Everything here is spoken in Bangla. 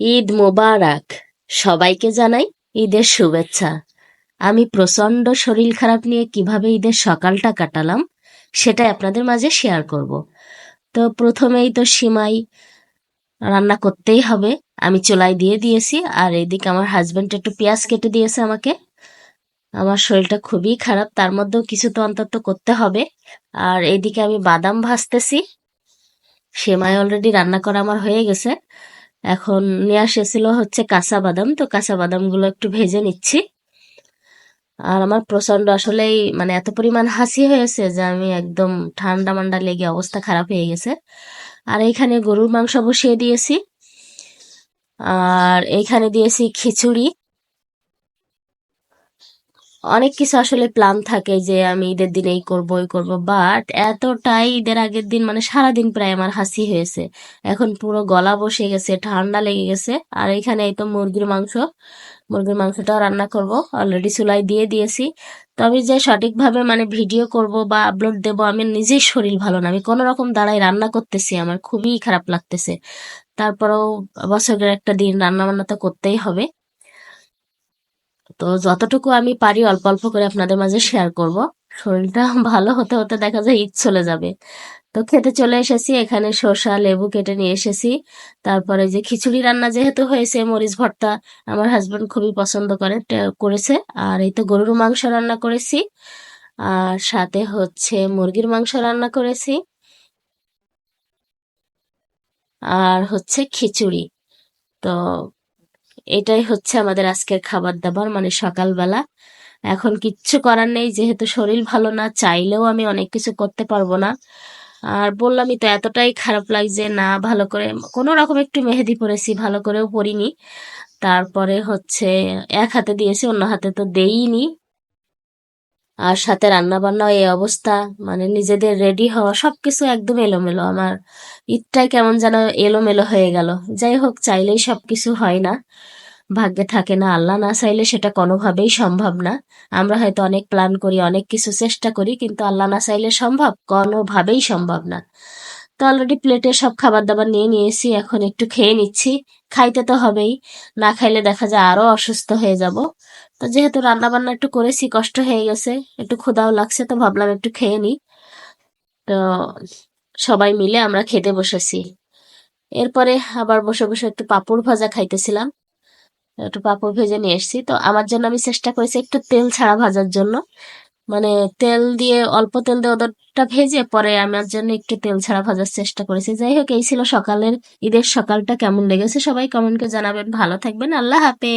ঈদ মোবারক। সবাইকে জানাই ঈদের শুভেচ্ছা। আমি প্রচণ্ড শরীর খারাপ নিয়ে কীভাবে ঈদের সকালটা কাটালাম, সেটাই আপনাদের মাঝে শেয়ার করব। তো প্রথমেই তো সিমাই রান্না করতেই হবে। আমি চোলাই দিয়ে দিয়েছি, আর এদিকে আমার হাজব্যান্ড একটু পেঁয়াজ কেটে দিয়েছে আমাকে। আমার শরীরটা খুবই খারাপ, তার মধ্যেও কিছু তো অন্তত করতে হবে। আর এদিকে আমি বাদাম ভাজতেছি। সেমাই অলরেডি রান্না করা আমার হয়ে গেছে। এখন নিয়ে এসেছিল হচ্ছে কাঁচা বাদাম। তো কাঁচা বাদামগুলো একটু ভেজে নিচ্ছি। আর আমার প্রচণ্ড আসলেই মানে এত পরিমাণ হাসি হয়েছে যে আমি একদম ঠান্ডা মান্ডা লেগে অবস্থা খারাপ হয়ে গেছে। আর এইখানে গরুর মাংস বসিয়ে দিয়েছি। আর এইখানে দিয়েছি খিচুড়ি। অনেক কিছু আসলে প্ল্যান থাকে যে আমি ঈদের দিন এই করব, ওই করব বাট এতটাই ঈদের আগের দিন মানে সারাদিন প্রায় আমার হাসি হয়েছে। এখন পুরো গলা বসে গেছে, ঠান্ডা লেগে গেছে। আর এখানে এই তো মুরগির মাংস, মুরগির মাংসটাও রান্না করব অলরেডি চুলাই দিয়ে দিয়েছি। তবে যে সঠিকভাবে মানে ভিডিও করব বা আপলোড দেব, আমি নিজেই শরীর ভালো না। আমি কোনো রকম দাঁড়াই রান্না করতেছি, আমার খুবই খারাপ লাগতেছে। তারপরেও বছরের একটা দিন রান্না বান্না তো করতেই হবে। তো যতটুকু আমি পারি অল্প অল্প করে আপনাদের মাঝে শেয়ার করব। শরীরটা ভালো হতে হতে দেখা যায় ঈদ চলে যাবে। তো খেতে চলে এসেছি, এখানে শসা, লেবু কেটে নিয়ে এসেছি। তারপরে যে খিচুড়ি রান্না যেহেতু হয়েছে, মরিচ ভর্তা আমার হাজবেন্ড খুবই পছন্দ করে করেছে। আর এই তো গরুর মাংস রান্না করেছি। আর সাথে হচ্ছে মুরগির মাংস রান্না করেছি। আর হচ্ছে খিচুড়ি। তো এটাই হচ্ছে আমাদের আজকের খাবার দাবার মানে সকালবেলা। এখন কিচ্ছু করার নেই, যেহেতু শরীর ভালো না, চাইলেও আমি অনেক কিছু করতে পারব না। আর বললামই তো, এতটাই খারাপ লাগছে না, ভালো করে, কোনো রকম একটু মেহেদি পরেছি, ভালো করেও পরিনি। তারপরে হচ্ছে, এক হাতে দিয়েছি, অন্য হাতে তো দেইনি। আর সাথে রান্না বান্না এই অবস্থা মানে নিজেদের রেডি হওয়া, সবকিছু একদম এলোমেলো। আমার ঈদটাই কেমন যেন এলোমেলো হয়ে গেল। যাই হোক, চাইলেই সবকিছু হয় না। ভাগ্যে থাকে না, আল্লাহ না চাইলে সেটা কোনোভাবেই সম্ভব না। আমরা হয়তো অনেক প্ল্যান করি, অনেক কিছু চেষ্টা করি, কিন্তু আল্লাহ না চাইলে সম্ভব কোনোভাবেই সম্ভব না। তো অলরেডি প্লেটে সব খাবার দাবার নিয়ে নিয়েছি, এখন একটু খেয়ে নিচ্ছি। খাইতে তো হবেই, না খাইলে দেখা যায় আরও অসুস্থ হয়ে যাব। তো যেহেতু রান্না বান্না একটু করেছি, কষ্ট হয়ে গেছে, একটু ক্ষুধাও লাগছে, তো ভাবলাম একটু খেয়ে নিই। তো সবাই মিলে আমরা খেতে বসেছি। এরপরে আবার বসে বসে একটু পাপড় ভাজা খাইতেছিলাম। একটু পাঁপড় ভেজে নিয়ে এসেছি। তো আমার জন্য আমি চেষ্টা করেছি একটু তেল ছাড়া ভাজার জন্য। মানে তেল দিয়ে অল্প তেল দিয়ে ওদেরটা ভেজে পরে আমার জন্য একটু তেল ছাড়া ভাজার চেষ্টা করেছি। যাই হোক, এই ছিল সকালের ঈদের সকালটা কেমন লেগেছে সবাই কমেন্টকে জানাবেন। ভালো থাকবেন, আল্লাহ হাফেজ।